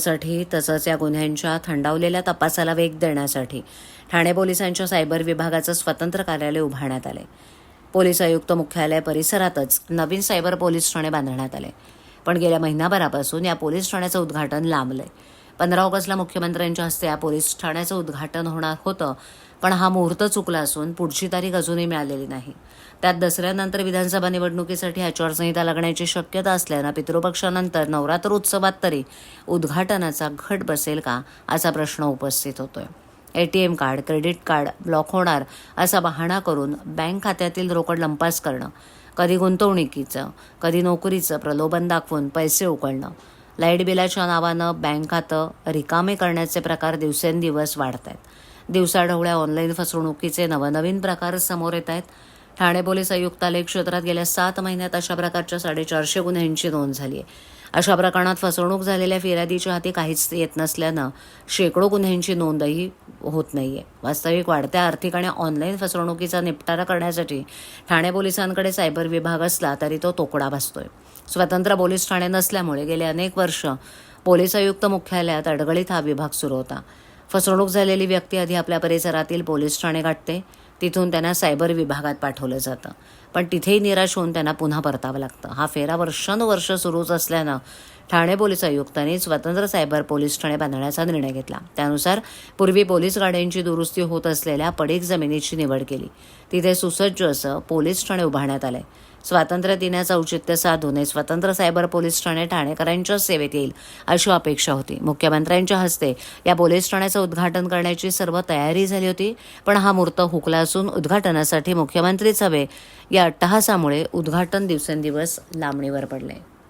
साठी तसंच या गुन्ह्यांच्या थंडावलेल्या तपासाला वेग देण्यासाठी ठाणे पोलिसांच्या सायबर विभागाचं स्वतंत्र कार्यालय उभारण्यात आले पोलीस आयुक्त मुख्यालय परिसरातच नवीन सायबर पोलीस ठाणे बांधण्यात आले. पण गेल्या महिनाभरापासून या पोलीस ठाण्याचं उद्घाटन लांबलंय. पंधरा ऑगस्टला मुख्यमंत्र्यांच्या हस्ते या पोलीस ठाण्याचं उद्घाटन होणार होतं. पण हा मुहूर्त चुकला असून पुढची तारीख अजूनही मिळालेली नाही. त्यात दसऱ्यानंतर विधानसभा निवडणुकीसाठी आचारसंहिता लागण्याची शक्यता असल्यानं पितृपक्षानंतर नवरात्र उत्सवात तरी उद्घाटनाचा घट बसेल का असा प्रश्न उपस्थित होतोय. ATM card credit card block होणार असा बहाणा करून बँक खात्यातील रोकड लंपास करणं कधी गुंतवणुकीचं कधी नोकरीचं प्रलोभन दाखवून पैसे उकळणं लाइट बिलाच्या नावानं बँक खातं रिकामे करण्याचे प्रकार दिवसेंदिवस वाढत आहेत दिवसाढवळ्या ऑनलाईन फसवणुकीचे नवनवीन प्रकार समोर येत आहेत ठाणे पोलीस आयुक्तालय क्षेत्रात गेल्या सात महिन्यात अशा प्रकारच्या साडेचारशे गुन्ह्यांची नोंद झाली आहे अशा प्रकरणात फसवणूक झालेल्या फिर्यादीच्या हाती काहीच येत नसल्यानं शेकडो गुन्ह्यांची नोंदही होत नाहीये. वास्तविक वाढत्या आर्थिक आणि ऑनलाईन फसवणुकीचा निपटारा करण्यासाठी ठाणे पोलिसांकडे सायबर विभाग असला तरी तो तोकडा बसतोय. स्वतंत्र पोलीस ठाणे नसल्यामुळे गेले अनेक वर्ष पोलीस आयुक्त मुख्यालयात अडगळीत हा विभाग सुरू होता. फसवणूक झालेली व्यक्ती आधी आपल्या परिसरातील पोलीस ठाणे गाठते. तिथून त्यांना सायबर विभागात पाठवलं जातं. पण तिथेही निराश होऊन त्यांना पुन्हा परतावं लागतं. हा फेरा वर्षानुवर्ष सुरूच असल्यानं ठाणे पोलीस आयुक्तांनी स्वतंत्र सायबर पोलीस ठाणे बांधण्याचा निर्णय घेतला. त्यानुसार पूर्वी पोलीस गाड्यांची दुरुस्ती होत असलेल्या पडीक जमिनीची निवड केली. तिथे सुसज्ज असं पोलीस ठाणे उभारण्यात आलंय. स्वातंत्र्य दिनाचं औचित्य साधून हे स्वतंत्र सायबर पोलीस ठाणे ठाणेकरांच्या सेवेत येईल अशी अपेक्षा होती. मुख्यमंत्र्यांच्या हस्ते या पोलीस ठाण्याचं उद्घाटन करण्याची सर्व तयारी झाली होती पण हा मुहूर्त हुकला असून उद्घाटनासाठी मुख्यमंत्रीच हवे या अट्टहासामुळे उद्घाटन दिवसेंदिवस लांबणीवर पडले.